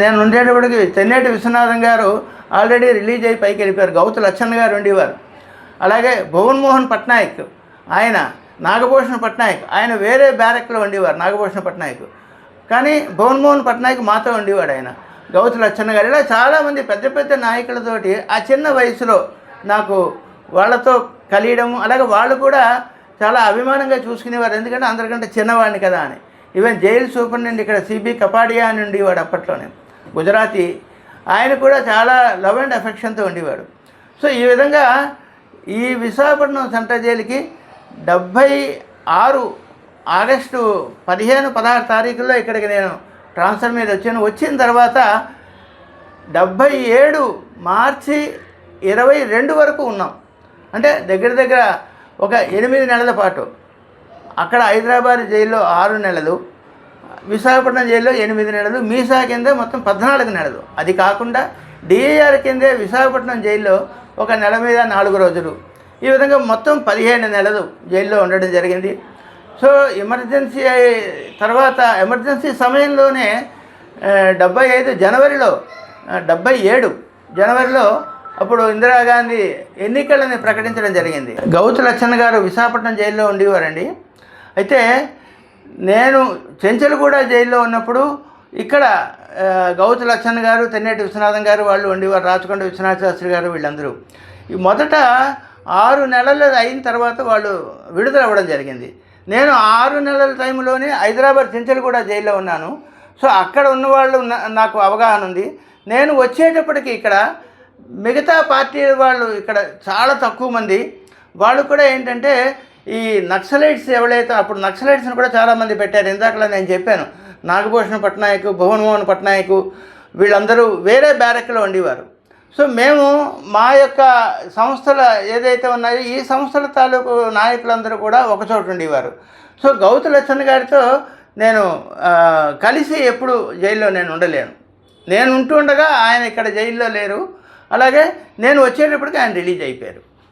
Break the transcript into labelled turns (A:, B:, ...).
A: నేను ఉండేటప్పటికి చెన్నేటి విశ్వనాథం గారు already release అయ్యి పైకి వెళ్ళిపోయారు. గౌతు లచ్చన్న గారు ఉండేవారు. అలాగే భువన్ మోహన్ పట్నాయక్ ఆయన నాగభూషణ పట్నాయక్ ఆయన వేరే బ్యారెక్లో ఉండేవారు నాగభూషణ పట్నాయక్. కానీ భువన్ మోహన్ పట్నాయక్ మాతో ఉండేవాడు ఆయన. గౌతు లచ్చన్న గారు ఇలా చాలామంది పెద్ద పెద్ద నాయకులతోటి ఆ చిన్న వయసులో నాకు వాళ్ళతో కలియడము అలాగే వాళ్ళు కూడా చాలా అభిమానంగా చూసుకునేవారు. ఎందుకంటే అందరికంటే చిన్నవాడిని కదా అని. ఈవెన్ జైలు సూపరింటెండెంట్ ఇక్కడ సిబి కపాడియా అని ఉండేవాడు అప్పట్లోనే. గుజరాతీ ఆయన కూడా చాలా లవ్ అండ్ అఫెక్షన్తో ఉండేవాడు. సో ఈ విధంగా ఈ విశాఖపట్నం సెంట్రల్ జైలుకి డెబ్భై ఆరు ఆగస్టు పదిహేను పదహారు తారీఖుల్లో ఇక్కడికి నేను ట్రాన్స్ఫర్ మీద వచ్చాను. వచ్చిన తర్వాత డెబ్భై ఏడు మార్చి ఇరవై రెండు వరకు ఉన్నాం. అంటే దగ్గర దగ్గర ఒక ఎనిమిది నెలల పాటు. అక్కడ హైదరాబాద్ జైల్లో ఆరు నెలలు. విశాఖపట్నం జైల్లో ఎనిమిది నెలలు మీసా కింద మొత్తం పద్నాలుగు నెలలు. అది కాకుండా డిఏఆర్ కిందే విశాఖపట్నం జైల్లో ఒక నెల మీద నాలుగు రోజులు. ఈ విధంగా మొత్తం పదిహేను నెలలు జైల్లో ఉండడం జరిగింది. సో ఎమర్జెన్సీ అయి- తర్వాత ఎమర్జెన్సీ సమయంలోనే డెబ్బై ఐదు జనవరిలో డెబ్బై ఏడు జనవరిలో అప్పుడు ఇందిరాగాంధీ ఎన్నికలని ప్రకటించడం జరిగింది. గౌతు లక్షణ్ గారు విశాఖపట్నం జైల్లో ఉండేవారండి. అయితే నేను చెంచలగూడ జైల్లో ఉన్నప్పుడు ఇక్కడ గౌతు లచ్చన్న గారు తెన్నేటి విశ్వనాథం గారు వాళ్ళు ఉండేవారు రాచకొండ విశ్వనాథ శాస్త్రి గారు వీళ్ళందరూ. ఈ మొదట ఆరు నెలలు అయిన తర్వాత వాళ్ళు విడుదల అవ్వడం జరిగింది. నేను ఆరు నెలల టైంలోనే హైదరాబాద్ చెంచలగూడ జైల్లో ఉన్నాను. సో అక్కడ ఉన్న వాళ్ళు నా- నాకు అవగాహన ఉంది. నేను వచ్చేటప్పటికి ఇక్కడ మిగతా పార్టీ వాళ్ళు ఇక్కడ చాలా తక్కువ మంది. వాళ్ళు కూడా ఏంటంటే ఈ నక్సలైట్స్ ఎవరైతే అప్పుడు నక్సలైట్స్ని కూడా చాలామంది పెట్టారు. ఇందాకలా నేను చెప్పాను నాగభూషణ పట్నాయక్ భువన్మోహన్ పట్నాయక్ వీళ్ళందరూ వేరే బ్యారెక్లో ఉండేవారు. సో మేము మా యొక్క సంస్థల ఏదైతే ఉన్నాయో ఈ సంస్థల తాలూకు నాయకులందరూ కూడా ఒకచోట ఉండేవారు. సో గౌతు లచ్చన్న గారితో నేను కలిసి ఎప్పుడు జైల్లో నేను ఉండలేను. నేను ఉంటుండగా ఆయన ఇక్కడ జైల్లో లేరు. అలాగే నేను వచ్చేటప్పటికి ఆయన రిలీజ్ అయిపోయారు.